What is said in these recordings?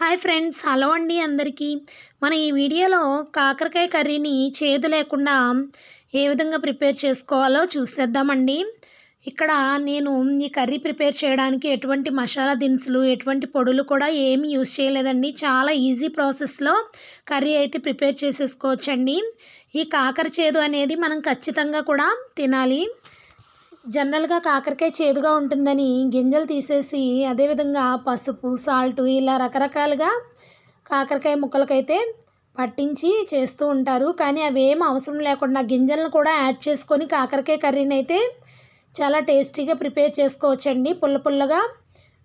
Hi friends hello అండి అందరికీ. మన ఈ వీడియోలో కాకరకాయ కర్రీని చేదు లేకుండా ఏ విధంగా ప్రిపేర్ చేసుకోవాలో చూసేద్దామండి. ఇక్కడ నేను ఈ కర్రీ ప్రిపేర్ చేయడానికి ఎటువంటి మసాలా దినుసులు ఎటువంటి పొడులు కూడా ఏమి యూజ్ చేయలేదండి. చాలా ఈజీ ప్రాసెస్లో కర్రీ అయితే ప్రిపేర్ చేసేసుకోవచ్చండి. ఈ కాకర చేదు అనేది మనం ఖచ్చితంగా కూడా తినాలి. జనరల్గా కాకరకాయ చేదుగా ఉంటుందని గింజలు తీసేసి అదేవిధంగా పసుపు సాల్ట్ ఇలా రకరకాలుగా కాకరకాయ ముక్కలకైతే పట్టించి చేస్తూ ఉంటారు. కానీ అవేం అవసరం లేకుండా గింజలను కూడా యాడ్ చేసుకొని కాకరకాయ కర్రీని అయితే చాలా టేస్టీగా ప్రిపేర్ చేసుకోవచ్చండి. పుల్ల పుల్లగా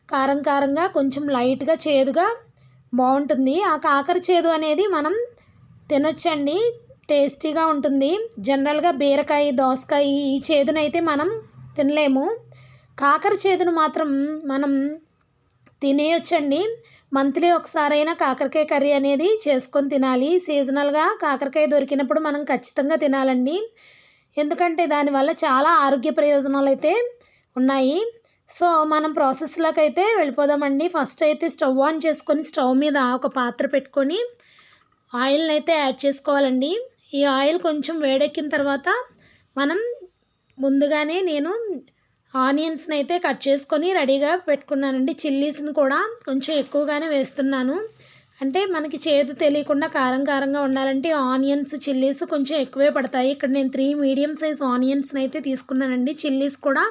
కారం కారంగా కొంచెం లైట్గా చేదుగా బాగుంటుంది. ఆ కాకర చేదు అనేది మనం తినొచ్చండి. టేస్టీగా ఉంటుంది. జనరల్గా బీరకాయ దోసకాయ ఈ చేదునైతే మనం తినలేము. కాకర చేదును మాత్రం మనం తినేయొచ్చండి. మంత్లీ ఒకసారైనా కాకరకాయ కర్రీ అనేది చేసుకొని తినాలి. సీజనల్గా కాకరకాయ దొరికినప్పుడు మనం ఖచ్చితంగా తినాలండి. ఎందుకంటే దానివల్ల చాలా ఆరోగ్య ప్రయోజనాలు అయితే ఉన్నాయి. సో మనం ప్రాసెస్లోకి అయితే వెళ్ళిపోదామండి. ఫస్ట్ అయితే స్టవ్ ఆన్ చేసుకొని స్టవ్ మీద ఒక పాత్ర పెట్టుకొని ఆయిల్ని అయితే యాడ్ చేసుకోవాలండి. ఈ ఆయిల్ కొంచెం వేడెక్కిన తర్వాత మనం ముందుగానే నేను ఆనియన్స్ని అయితే కట్ చేసుకొని రెడీగా పెట్టుకున్నానండి. చిల్లీస్ని కూడా కొంచెం ఎక్కువగానే వేస్తున్నాను. అంటే మనకి చేదు తెలియకుండా కారం కారంగా ఉండాలంటే ఆనియన్స్ చిల్లీస్ కొంచెం ఎక్కువే పడతాయి. ఇక్కడ నేను త్రీ మీడియం సైజ్ ఆనియన్స్ని అయితే తీసుకున్నానండి. చిల్లీస్ కూడా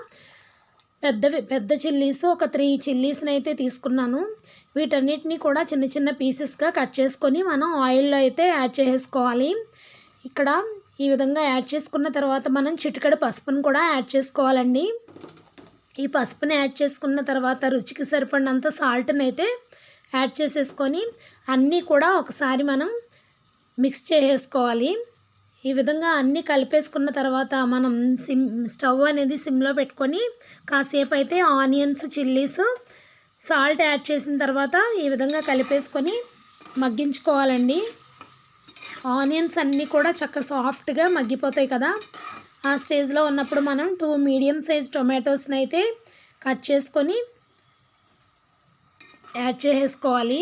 పెద్దవి పెద్ద చిల్లీస్ ఒక త్రీ చిల్లీస్ని అయితే తీసుకున్నాను. వీటన్నిటిని కూడా చిన్న చిన్న పీసెస్గా కట్ చేసుకొని మనం ఆయిల్లో అయితే యాడ్ చేసుకోవాలి. ఇక్కడ ఈ విధంగా యాడ్ చేసుకున్న తర్వాత మనం చిటికడ పసుపును కూడా యాడ్ చేసుకోవాలండి. ఈ పసుపుని యాడ్ చేసుకున్న తర్వాత రుచికి సరిపడినంత సాల్ట్ని అయితే యాడ్ చేసేసుకొని అన్నీ కూడా ఒకసారి మనం మిక్స్ చేసేసుకోవాలి. ఈ విధంగా అన్నీ కలిపేసుకున్న తర్వాత మనం సిమ్ స్టవ్ అనేది సిమ్లో పెట్టుకొని కాసేపు అయితే ఆనియన్స్ చిల్లీస్ సాల్ట్ యాడ్ చేసిన తర్వాత ఈ విధంగా కలిపేసుకొని మగ్గించుకోవాలండి. ఆనియన్స్ అన్నీ కూడా చక్కగా సాఫ్ట్గా మగ్గిపోతాయి కదా. ఆ స్టేజ్లో ఉన్నప్పుడు మనం టూ మీడియం సైజ్ టొమాటోస్ని అయితే కట్ చేసుకొని యాడ్ చేసేసుకోవాలి.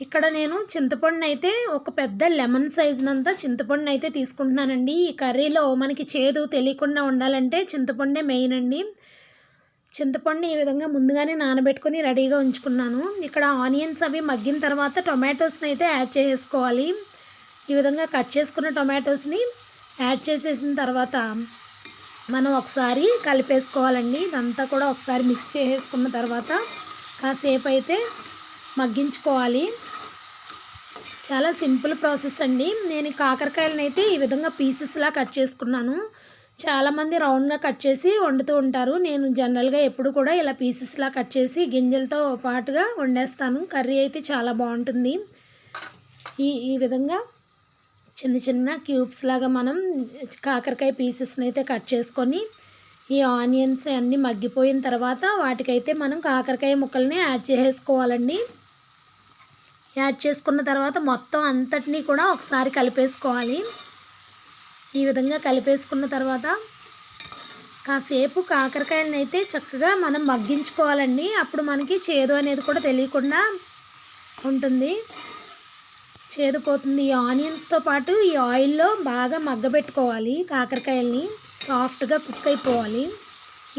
ఇక్కడ నేను చింతపండుని అయితే ఒక పెద్ద లెమన్ సైజునంతా చింతపండుని అయితే తీసుకుంటున్నానండి. ఈ కర్రీలో మనకి చేదు తెలియకుండా ఉండాలంటే చింతపండే మెయిన్ అండి. చింతపండు ఈ విధంగా ముందుగానే నానబెట్టుకొని రెడీగా ఉంచుకున్నాను. ఇక్కడ ఆనియన్స్ అవి మగ్గిన తర్వాత టొమాటోస్ని అయితే యాడ్ చేసుకోవాలి ఈ విధంగా కట్ చేసుకున్న టొమాటోస్ని యాడ్ చేసేసిన తర్వాత మనం ఒకసారి కలిపేసుకోవాలండి. ఇదంతా కూడా ఒకసారి మిక్స్ చేసేసుకున్న తర్వాత కాసేపు అయితే మగ్గించుకోవాలి. చాలా సింపుల్ ప్రాసెస్ అండి. నేను కాకరకాయలను అయితే ఈ విధంగా పీసెస్లా కట్ చేసుకున్నాను. చాలామంది రౌండ్గా కట్ చేసి వండుతూ ఉంటారు. నేను జనరల్గా ఎప్పుడు కూడా ఇలా పీసెస్లా కట్ చేసి గింజలతో పాటుగా వండేస్తాను. కర్రీ అయితే చాలా బాగుంటుంది. ఈ ఈ విధంగా చిన్న చిన్న క్యూబ్స్ లాగా మనం కాకరకాయ పీసెస్ని అయితే కట్ చేసుకొని ఈ ఆనియన్స్ అన్నీ మగ్గిపోయిన తర్వాత వాటికైతే మనం కాకరకాయ ముక్కల్ని యాడ్ చేసుకోవాలండి యాడ్ చేసుకున్న తర్వాత మొత్తం అంతటినీ కూడా ఒకసారి కలిపేసుకోవాలి. ఈ విధంగా కలిపేసుకున్న తర్వాత కాసేపు కాకరకాయలను అయితే చక్కగా మనం మగ్గించుకోవాలండి. అప్పుడు మనకి చేదు అనేది కూడా తెలియకుండా ఉంటుంది. చేదుపోతుంది. ఈ ఆనియన్స్తో పాటు ఈ ఆయిల్లో బాగా మగ్గబెట్టుకోవాలి కాకరకాయల్ని. సాఫ్ట్గా కుక్ అయిపోవాలి.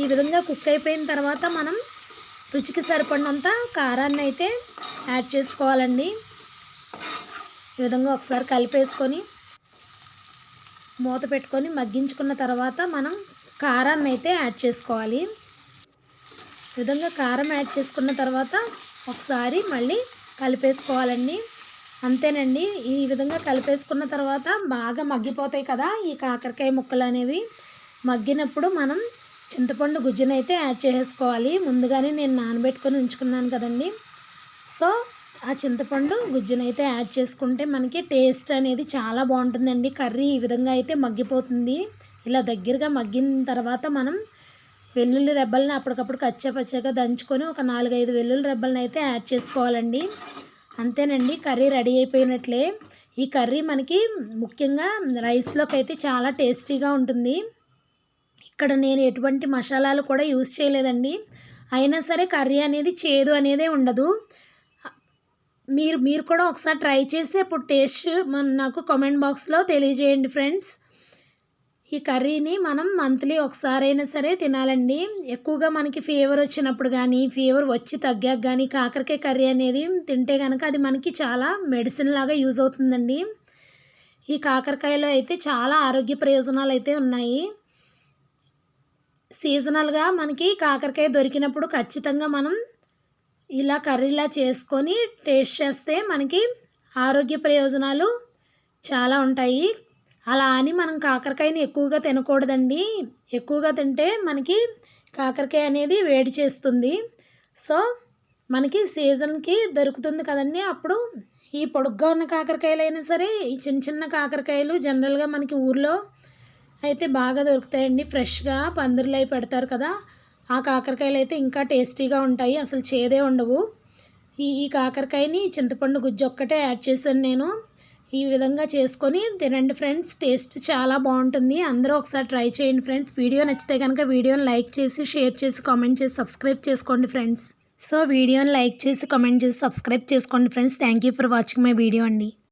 ఈ విధంగా కుక్ అయిపోయిన తర్వాత మనం రుచికి సరిపడినంత కారాన్ని అయితే యాడ్ చేసుకోవాలండి. ఈ విధంగా ఒకసారి కలిపేసుకొని మూత పెట్టుకొని మగ్గించుకున్న తర్వాత మనం కారాన్ని అయితే యాడ్ చేసుకోవాలి. ఈ విధంగా కారం యాడ్ చేసుకున్న తర్వాత ఒకసారి మళ్ళీ కలిపేసుకోవాలండి. అంతేనండి. ఈ విధంగా కలిపేసుకున్న తర్వాత బాగా మగ్గిపోతాయి కదా ఈ కాకరకాయ ముక్కలు అనేవి. మగ్గినప్పుడు మనం చింతపండు గుజ్జునైతే యాడ్ చేసుకోవాలి ముందుగానే నేను నానబెట్టుకొని ఉంచుకున్నాను కదండి. సో ఆ చింతపండు గుజ్జునైతే యాడ్ చేసుకుంటే మనకి టేస్ట్ అనేది చాలా బాగుంటుందండి. కర్రీ ఈ విధంగా అయితే మగ్గిపోతుంది. ఇలా దగ్గరగా మగ్గిన తర్వాత మనం వెల్లుల్లి రెబ్బల్ని అప్పటికప్పుడు కచ్చాపచ్చాగా దంచుకొని ఒక నాలుగైదు వెల్లుల్లి రెబ్బల్ని అయితే యాడ్ చేసుకోవాలండి. అంతేనండి కర్రీ రెడీ అయిపోయినట్లే. ఈ కర్రీ మనకి ముఖ్యంగా రైస్లోకి అయితే చాలా టేస్టీగా ఉంటుంది. ఇక్కడ నేను ఎటువంటి మసాలాలు కూడా యూస్ చేయలేదండి. అయినా సరే కర్రీ అనేది చేదు అనేదే ఉండదు. మీరు మీరు కూడా ఒకసారి ట్రై చేసి అప్పుడు టేస్ట్ మన నాకు కామెంట్ బాక్స్లో తెలియజేయండి ఫ్రెండ్స్. ఈ కర్రీని మనం మంత్లీ ఒకసారైనా సరే తినాలండి. ఎక్కువగా మనకి ఫీవర్ వచ్చినప్పుడు కానీ ఫీవర్ వచ్చి తగ్గాక కానీ కాకరకాయ కర్రీ అనేది తింటే కనుక అది మనకి చాలా మెడిసిన్ లాగా యూజ్ అవుతుందండి. ఈ కాకరకాయలో అయితే చాలా ఆరోగ్య ప్రయోజనాలు అయితే ఉన్నాయి. సీజనల్గా మనకి కాకరకాయ దొరికినప్పుడు ఖచ్చితంగా మనం ఇలా కర్రీలా చేసుకొని టేస్ట్ చేస్తే మనకి ఆరోగ్య ప్రయోజనాలు చాలా ఉంటాయి. అలా అని మనం కాకరకాయని ఎక్కువగా తినకూడదండి. ఎక్కువగా తింటే మనకి కాకరకాయ అనేది వేడి చేస్తుంది. సో మనకి సీజన్కి దొరుకుతుంది కదండి. అప్పుడు ఈ పొడుగ్గా ఉన్న కాకరకాయలు అయినా సరే ఈ చిన్న చిన్న కాకరకాయలు జనరల్గా మనకి ఊర్లో అయితే బాగా దొరుకుతాయండి. ఫ్రెష్గా పందిర్లు అవి పెడతారు కదా ఆ కాకరకాయలు అయితే ఇంకా టేస్టీగా ఉంటాయి. అసలు చేదే ఉండవు. ఈ ఈ కాకరకాయని చింతపండు గుజ్జు ఒక్కటే యాడ్ చేశాను నేను. ఈ విధంగా చేసుకొని తినండి ఫ్రెండ్స్. టేస్ట్ చాలా బాగుంటుంది. అందరూ ఒకసారి ట్రై చేయండి ఫ్రెండ్స్. వీడియో నచ్చితే కనుక వీడియోని లైక్ చేసి షేర్ చేసి కామెంట్ చేసి సబ్స్క్రైబ్ చేసుకోండి ఫ్రెండ్స్. సో వీడియోని లైక్ చేసి కామెంట్ చేసి సబ్స్క్రైబ్ చేసుకోండి friends. Thank you for watching my video అండి.